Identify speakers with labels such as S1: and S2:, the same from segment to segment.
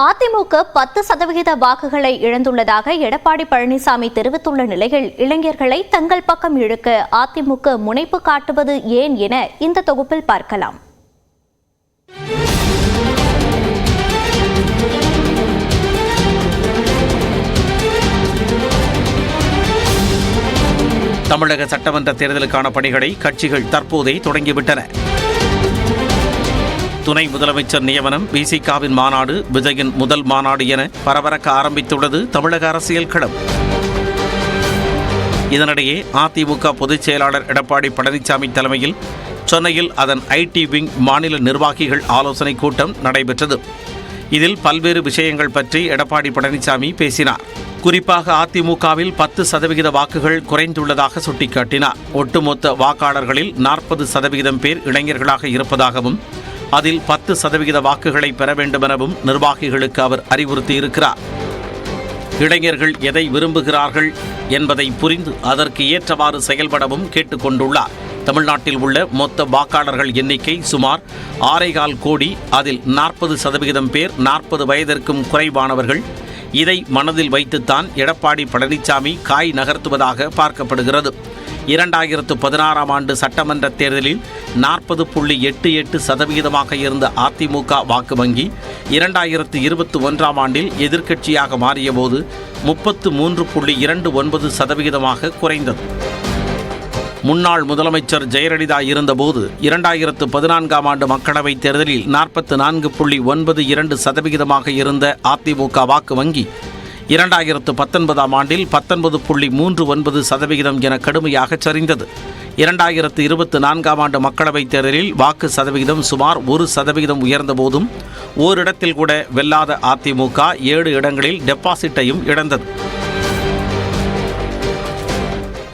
S1: அதிமுக பத்து சதவிகித வாக்குகளை இழந்துள்ளதாக எடப்பாடி பழனிசாமி தெரிவித்துள்ள நிலையில் இளைஞர்களை தங்கள் பக்கம் இழுக்க அதிமுக முனைப்பு காட்டுவது ஏன் என இந்த தொகுப்பில் பார்க்கலாம்.
S2: தமிழக சட்டமன்ற தேர்தலுக்கான பணிகளை கட்சிகள் தற்போதே தொடங்கிவிட்டன. துணை முதலமைச்சர் நியமனம் பிசிகாவின் மாநாடு விஜயின் முதல் மாநாடு என பரபரக்க ஆரம்பித்துள்ளது தமிழக அரசியல் களம். இதனிடையே அதிமுக பொதுச் செயலாளர் எடப்பாடி பழனிசாமி தலைமையில் சென்னையில் அதன் ஐடி விங் மாநில நிர்வாகிகள் ஆலோசனை கூட்டம் நடைபெற்றது. இதில் பல்வேறு விஷயங்கள் பற்றி எடப்பாடி பழனிசாமி பேசினார். குறிப்பாக அதிமுகவில் பத்து சதவிகித வாக்குகள் குறைந்துள்ளதாக சுட்டிக்காட்டினார். ஒட்டுமொத்த வாக்காளர்களில் நாற்பது சதவிகிதம் பேர் இளைஞர்களாக இருப்பதாகவும் அதில் பத்து சதவிகித வாக்குகளை பெற வேண்டுமெனவும் நிர்வாகிகளுக்கு அவர் அறிவுறுத்தியிருக்கிறார். இளைஞர்கள் எதை விரும்புகிறார்கள் என்பதை புரிந்து அதற்கு ஏற்றவாறு செயல்படவும் கேட்டுக்கொண்டுள்ளார். தமிழ்நாட்டில் உள்ள மொத்த வாக்காளர்கள் எண்ணிக்கை சுமார் ஆறேகால் கோடி அதில் நாற்பது சதவிகிதம் பேர் நாற்பது வயதிற்கும் குறைவானவர்கள். இதை மனதில் வைத்துத்தான் எடப்பாடி பழனிசாமி காய் நகர்த்துவதாக பார்க்கப்படுகிறது. இரண்டாயிரத்து பதினாறாம் ஆண்டு சட்டமன்ற தேர்தலில் நாற்பது புள்ளி எட்டு எட்டு சதவிகிதமாக இருந்த அதிமுக வாக்கு வங்கி இரண்டாயிரத்து இருபத்தி ஒன்றாம் ஆண்டில் எதிர்க்கட்சியாக மாறியபோது முப்பத்து மூன்று புள்ளி இரண்டு ஒன்பது சதவிகிதமாக குறைந்தது. முன்னாள் முதலமைச்சர் ஜெயலலிதா இருந்தபோது இரண்டாயிரத்து பதினான்காம் ஆண்டு மக்களவைத் தேர்தலில் நாற்பத்து நான்கு புள்ளி ஒன்பது இரண்டு சதவிகிதமாக இருந்த அதிமுக வாக்கு வங்கி இரண்டாயிரத்து பத்தொன்பதாம் ஆண்டில் பத்தொன்பது புள்ளி மூன்று ஒன்பது சதவிகிதம் என கடுமையாக சரிந்தது. இரண்டாயிரத்து இருபத்தி நான்காம் ஆண்டு மக்களவைத் தேர்தலில் வாக்கு சதவிகிதம் சுமார் ஒரு சதவிகிதம் உயர்ந்தபோதும் ஓரிடத்தில் கூட வெல்லாத அதிமுக ஏழு இடங்களில் டெபாசிட்டையும் இழந்தது.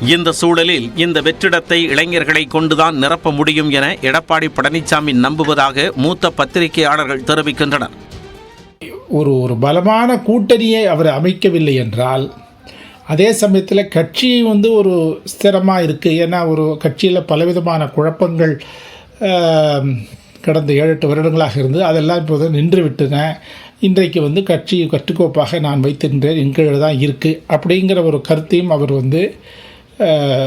S2: இந்த சூழலில் இந்த வெற்றிடத்தை இளைஞர்களை கொண்டுதான் நிரப்ப முடியும் என எடப்பாடி பழனிசாமி நம்புவதாக மூத்த பத்திரிகையாளர்கள் தெரிவிக்கின்றனர்.
S3: ஒரு ஒரு பலமான கூட்டணியை அவர் அமைக்கவில்லை என்றால் அதே சமயத்தில் கட்சி வந்து ஒரு ஸ்திரமாக இருக்குது ஏன்னா ஒரு கட்சியில் பலவிதமான குழப்பங்கள் கடந்த ஏழு எட்டு வருடங்களாக இருந்து அதெல்லாம் இப்போது நின்று விட்டன இன்றைக்கு வந்து கட்சி கட்டுக்கோப்பாக நான் வைத்திருந்தேன் என் கீழே தான் இருக்குது அப்படிங்கிற ஒரு கருத்தையும் அவர் வந்து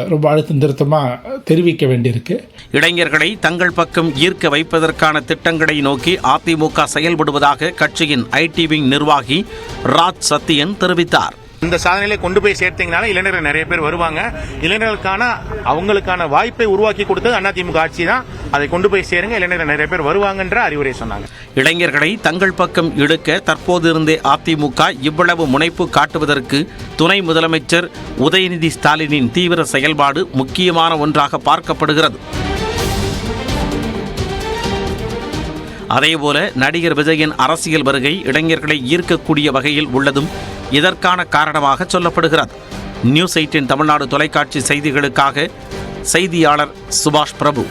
S3: ரொம்ப அழுத்தம் திருத்தமாக தெரிவிக்க வேண்டியிருக்கு.
S2: இளைஞர்களை தங்கள் பக்கம் ஈர்க்க வைப்பதற்கான திட்டங்களை நோக்கி அதிமுக செயல்படுவதாக கட்சியின் ஐடி விங் நிர்வாகி ராஜ் சத்தியன் தெரிவித்தார்.
S4: இந்த சாதனையில கொண்டு போய் சேர்த்தீங்கனால இளைஞர்கள் நிறைய பேர் வருவாங்க. இளைஞர்களுக்கான அவங்களுக்கான வாய்ப்பை உருவாக்கி கொடுத்தது அதிமுக ஆட்சி தான். அதை கொண்டு போய் சேருங்க இளைஞர்கள் நிறைய பேர் வருவாங்கன்ற அறிவுரை சொன்னாங்க.
S2: இளைஞர்களை தங்கள் பக்கம் இழுக்க தற்போதிருந்தே அதிமுக இவ்வளவு முனைப்பு காட்டுவதற்கு துணை முதலமைச்சர் உதயநிதி ஸ்டாலினின் தீவிர செயல்பாடு முக்கியமான ஒன்றாக பார்க்கப்படுகிறது. அதேபோல நடிகர் விஜயின் அரசியல் வருகை இளைஞர்களை ஈர்க்கக்கூடிய வகையில் உள்ளதும் இதற்கான காரணமாக சொல்லப்படுகிறது. நியூஸ் எயிட்டின் தமிழ்நாடு தொலைக்காட்சி செய்திகளுக்காக செய்தியாளர் சுபாஷ் பிரபு.